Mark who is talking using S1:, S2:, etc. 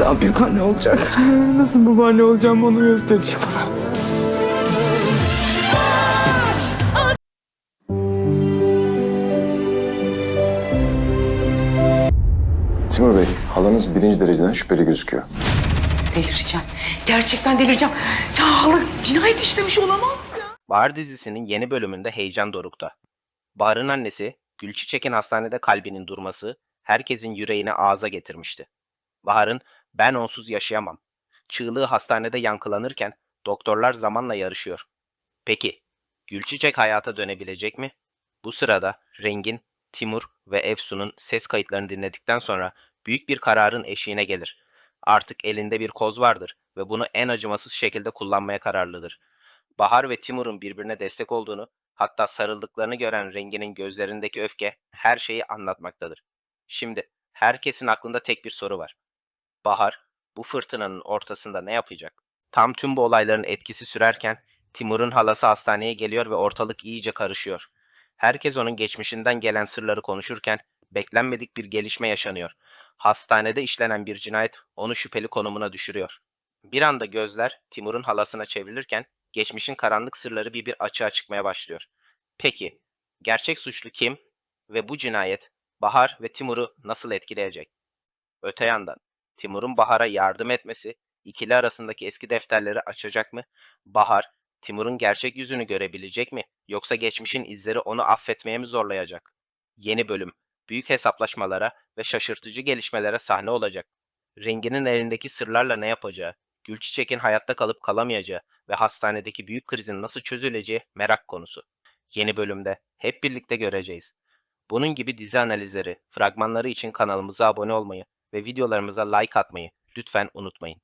S1: Daha büyük anne olacak. Nasıl babaanne olacağım onu gösterecek bana.
S2: Timur Bey, halanız birinci dereceden şüpheli gözüküyor.
S3: Delireceğim. Gerçekten delireceğim. Ya hala cinayet işlemiş olamaz ya.
S4: Bahar dizisinin yeni bölümünde heyecan dorukta. Bahar'ın annesi Gülçiçek'in hastanede kalbinin durması herkesin yüreğini ağza getirmişti. Bahar'ın ben onsuz yaşayamam. Çığlığı hastanede yankılanırken doktorlar zamanla yarışıyor. Peki Gülçiçek hayata dönebilecek mi? Bu sırada Rengin, Timur ve Efsun'un ses kayıtlarını dinledikten sonra büyük bir kararın eşiğine gelir. Artık elinde bir koz vardır ve bunu en acımasız şekilde kullanmaya kararlıdır. Bahar ve Timur'un birbirine destek olduğunu, hatta sarıldıklarını gören Rengin'in gözlerindeki öfke her şeyi anlatmaktadır. Şimdi herkesin aklında tek bir soru var. Bahar bu fırtınanın ortasında ne yapacak? Tam tüm bu olayların etkisi sürerken Timur'un halası hastaneye geliyor ve ortalık iyice karışıyor. Herkes onun geçmişinden gelen sırları konuşurken beklenmedik bir gelişme yaşanıyor. Hastanede işlenen bir cinayet onu şüpheli konumuna düşürüyor. Bir anda gözler Timur'un halasına çevrilirken geçmişin karanlık sırları bir bir açığa çıkmaya başlıyor. Peki, gerçek suçlu kim ve bu cinayet Bahar ve Timur'u nasıl etkileyecek? Öte yandan Timur'un Bahar'a yardım etmesi ikili arasındaki eski defterleri açacak mı? Bahar, Timur'un gerçek yüzünü görebilecek mi? Yoksa geçmişin izleri onu affetmeye mi zorlayacak? Yeni bölüm, büyük hesaplaşmalara ve şaşırtıcı gelişmelere sahne olacak. Renginin elindeki sırlarla ne yapacağı, Gülçiçek'in hayatta kalıp kalamayacağı ve hastanedeki büyük krizin nasıl çözüleceği merak konusu. Yeni bölümde hep birlikte göreceğiz. Bunun gibi dizi analizleri, fragmanları için kanalımıza abone olmayı ve videolarımıza like atmayı lütfen unutmayın.